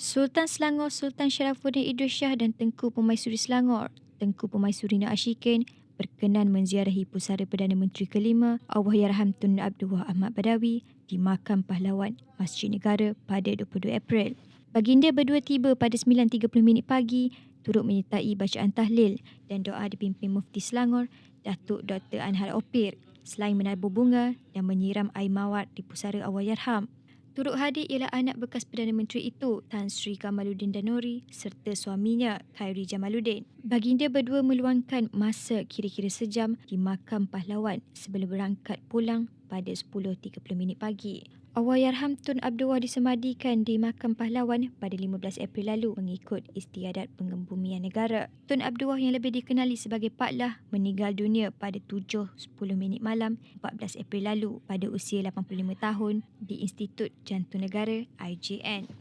Sultan Selangor Sultan Syarafuddin Idris Shah dan Tengku Pemaisuri Selangor, Tengku Pemaisuri Naashikin berkenan menziarahi pusara Perdana Menteri kelima Allahyarham Tun Abdul Ahmad Badawi di Makam Pahlawan Masjid Negara pada 22 April. Baginda berdua tiba pada 9.30 minit pagi turut menyertai bacaan tahlil dan doa dipimpin Mufti Selangor Datuk Dr. Anhar Opir selain menabur bunga dan menyiram air mawar di pusara Allahyarham. Turut hadir ialah anak bekas Perdana Menteri itu, Tan Sri Kamaluddin Danuri serta suaminya, Khairi Jamaluddin. Baginda berdua meluangkan masa kira-kira sejam di makam pahlawan sebelum berangkat pulang pada 10.30 minit pagi. Allahyarham Tun Abdullah disemadikan di Makam Pahlawan pada 15 April lalu mengikut istiadat pengembumian negara. Tun Abdullah yang lebih dikenali sebagai Pak Lah meninggal dunia pada 7.10 minit malam 14 April lalu pada usia 85 tahun di Institut Jantung Negara IJN.